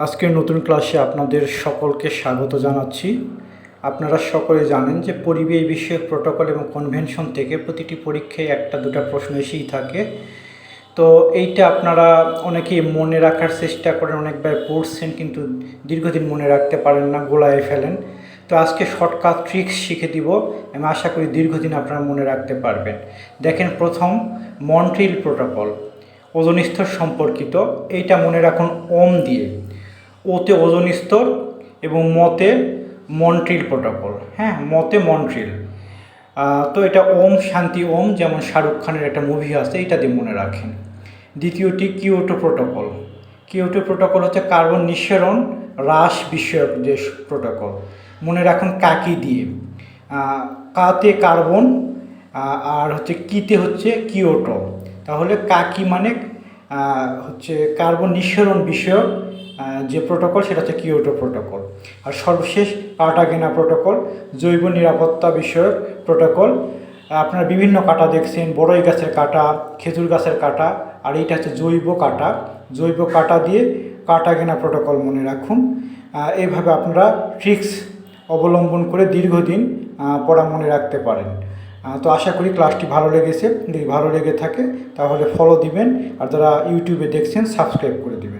আজকের নতুন ক্লাসে আপনাদের সকলকে স্বাগত জানাচ্ছি। আপনারা সকলে জানেন যে পরিবেশ বিষয়ক প্রোটোকল এবং কনভেনশন থেকে প্রতিটি পরীক্ষায় একটা দুটো প্রশ্ন এসেই থাকে। তো এইটা আপনারা অনেকেই মনে রাখার চেষ্টা করেন, অনেকবার পড়ছেন কিন্তু দীর্ঘদিন মনে রাখতে পারেন না, গোলায় ফেলেন। তো আজকে শর্টকাট ট্রিক্স শিখে দিব, আমি আশা করি দীর্ঘদিন আপনারা মনে রাখতে পারবেন। দেখেন প্রথম, মন্ট্রিল প্রোটোকল ওজন স্তর সম্পর্কিত। এইটা মনে রাখুন ওম দিয়ে। ওতে ওজন স্তর এবং মতে মন্ট্রিল প্রোটোকল। হ্যাঁ মতে মন্ট্রিল। তো এটা ওম, শান্তি ওম, যেমন শাহরুখ খানের একটা মুভি আছে, এটা দিয়ে মনে রাখেন। দ্বিতীয়টি কিওটো প্রোটোকল। কিওটো প্রোটোকল হচ্ছে কার্বন নিঃসরণ হ্রাস বিষয়ক যে প্রোটোকল। মনে রাখুন কাকি দিয়ে। কাতে কার্বন আর হচ্ছে কিতে হচ্ছে কিওটো তাহলে কাকি মানে হচ্ছে কার্বন নিঃসরণ বিষয়ক যে প্রোটোকল সেটা হচ্ছে কিওটো প্রোটোকল আর সর্বশেষ কার্টাগেনা প্রোটোকল জৈব নিরাপত্তা বিষয়ক প্রোটোকল আপনারা বিভিন্ন কাটা দেখছেন, বড়ই গাছের কাটা, খেজুর গাছের কাটা, আর এইটা হচ্ছে জৈব কাটা। জৈব কাটা দিয়ে কাটাগেনা প্রোটোকল মনে রাখুন। এভাবে আপনারা ট্রিক্স অবলম্বন করে দীর্ঘদিন পড়া মনে রাখতে পারেন। তো আশা করি ক্লাসটি ভালো লেগেছে। যদি ভালো লেগে থাকে, তাহলে ফলো দিবেন। আর যারা ইউটিউবে দেখছেন সাবস্ক্রাইব করে দিবেন।